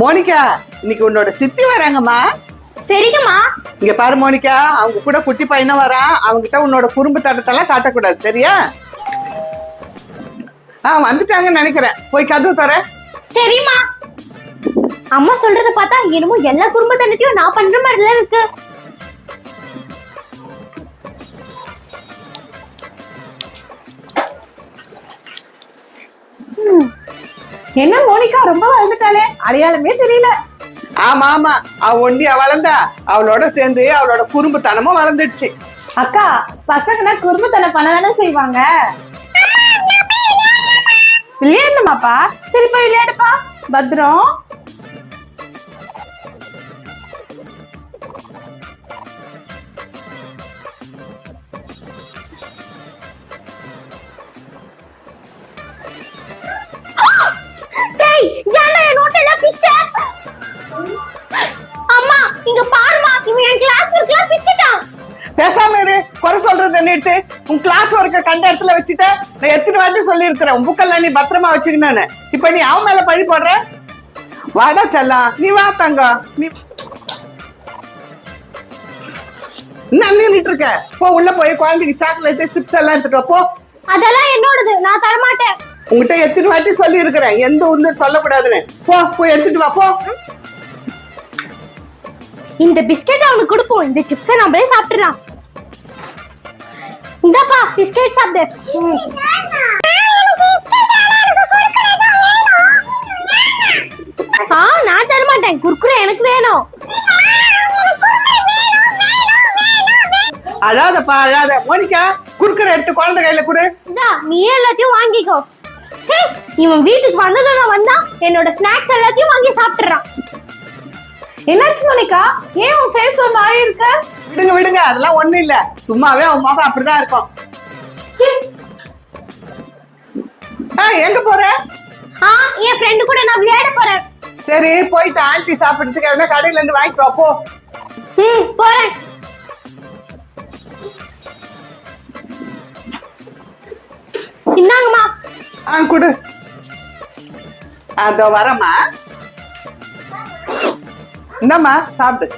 Monica இன்னைக்கு உன்னோட சித்தி வராங்கம்மா. சரிங்கம்மா. இங்க பாரு மோனிகா அவங்க கூட குட்டி பையனும் வரான். அவங்ககிட்ட உன்னோட குறும்பு தட்டத்தெல்லாம் காட்டக்கூடாது சரியா? ஆ வந்துட்டாங்கன்னு நினைக்கிறேன். போய் கதவு தர சரிம்மா. அம்மா சொல்றத பார்த்தா என்னமோ எல்லா குடும்பத்தனத்தையும் நான் பண்ற மாதிரிலாம் இருக்கு. என்ன மோனிகா ரொம்ப வளர்ந்துட்டாளே? அடையாளமே தெரியல. ஆமா ஆமா. அவ ஒண்டியா வளர்ந்தா அவளோட சேர்ந்து அவளோட குறும்புத்தனமும் வளர்ந்துடுச்சு. அக்கா பசங்கன்னா குறும்புத்தனம் பண்ணதானே செய்வாங்க? விளையாடணுமாப்பா? சரி போய் விளையாடுப்பா. பத்ரம் பேசாம இரு. குறை சொல்றது நிறுத்து. உன் கிளாஸ் ஒர்க்க கண்ட இடத்துல வச்சுட்ட நான் எத்தனை வாட்டி சொல்லி இருக்கிறேன் உன் புக்கெல்லாம் நீ பத்திரமா வச்சுக்கணும்னு. இப்ப நீ அவன் மேல பழி போடுற? வாடா செல்லம் நீ வா தங்கம் நீ என்ன நின்றுட்டு இருக்க? போ உள்ள போய் குழந்தைக்கு சாக்லேட் சிப்ஸ் எல்லாம் எடுத்துட்டு போ. அதெல்லாம் என்னோடது. நான் தர மாட்டேன் உங்ககிட்ட எத்தனை வாட்டி சொல்லி இருக்கிறேன் எந்த உந்து சொல்லக்கூடாதுன்னு. போ போய் எடுத்துட்டு வா. போ. இந்த பிஸ்கெட் அவனுக்கு கொடுப்போம். இந்த சிப்ஸை நம்மளே சாப்பிடலாம் இந்தாப்பா பிஸ்கெட் சாப்பிடு. ஆ நான் தர மாட்டேன் குர்குரே எனக்கு வேணும். அழாதப்பா அழாத. மோனிகா குறுக்கிற எடுத்து குழந்தை கையில கொடு. இந்தா நீ எல்லாத்தையும் வாங்கிக்கோ. இவன் வீட்டுக்கு வந்ததும் வந்தா என்னோட ஸ்நாக்ஸ் எல்லாத்தையும் வாங்கி சாப்பிட்டுறான். என்னாச்சு மோனிகா? ஏன் உன் ஃபேஸ் ஒரு மாதிரி இருக்க? விடுங்க விடுங்க. அதெல்லாம் ஒண்ணும் இல்ல. சும்மாவே அவன் முகம் அப்படிதான் இருக்கும். ஆ, எங்க போற? ஆ என் ஃப்ரெண்டு கூட நான் விளையாட போறேன். சரி போயிட்டு ஆண்டி சாப்பிடுறதுக்கு எதனா கடையில இருந்து வாங்கிட்டு வா போ. ம் போறேன். இந்தாங்கம்மா. ஆ குடு. அதோ வரமா இந்தாம்மா சாப்பிடு.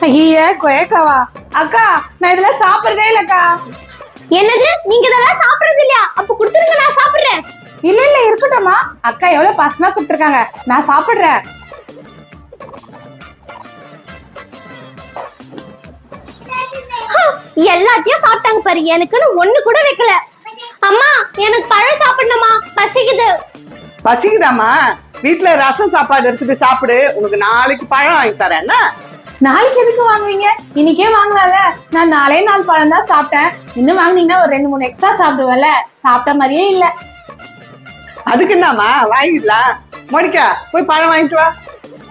ஐய கொயக்காவா? அக்கா நான் இதெல்லாம் சாப்பிடுறதே இல்லக்கா. என்னது? நீங்க இதெல்லாம் சாப்பிடுறது இல்லையா? அப்ப கொடுத்துருங்க நான் சாப்பிடுறேன். இல்ல இல்ல இருக்கட்டும்மா. அக்கா எவ்வளவு பசமா கொடுத்துருக்காங்க. நான் சாப்பிடுறேன். எல்லாத்தையும் சாப்பிட்டாங்க பாரு. எனக்குன்னு ஒண்ணு கூட வைக்கல. அம்மா எனக்கு பழம் சாப்பிடணுமா? பசிக்குது. பசிக்குதாம்மா? வீட்டுல ரசம் சாப்பாடு இருக்குது சாப்பிடு. உனக்கு நாளைக்கு பழம் வாங்கி தரேன். என்ன? நாளைக்கு எதுக்கு வாங்குவீங்க இன்னைக்கே வாங்கலாம்ல. நான் நாலே நாள் பழம் தான் சாப்பிட்டேன். இன்னும் வாங்குனீங்கன்னா ஒரு ரெண்டு மூணு எக்ஸ்ட்ரா சாப்பிடுவேன்ல. சாப்பிட்ட மாதிரியே இல்ல. அதுக்கு என்னம்மா? வாங்கிடலாம். மோனிகா போய் பழம் வாங்கிட்டு வா.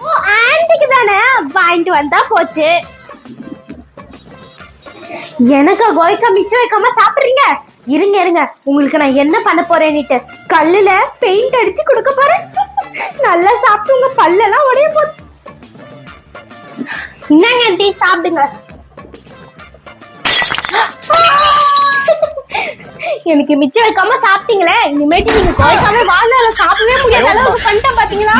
ஓ ஆன்ட்டிக்கு தானே? வாங்கிட்டு வந்தா போச்சு. எனக்கு கோய்க்கா மிச்சம் வைக்காம சாப்பிடுறீங்க? இருங்க இருங்க. உங்களுக்கு நான் என்ன பண்ண போறேன்னுட்டு. கல்லுல பெயிண்ட் அடிச்சு கொடுக்க போறேன் பல்லெல்லாம் உடைய போகுது என்னங்க ஆண்டி சாப்பிடுங்க? எனக்கு மிச்சம் வைக்காம சாப்பிட்டீங்களே. இனிமேட்டு நீங்க கோய்க்காம வாழ்நாள சாப்பிடவே முடியாத அளவுக்கு பண்ணிட்டேன் பாத்தீங்களா?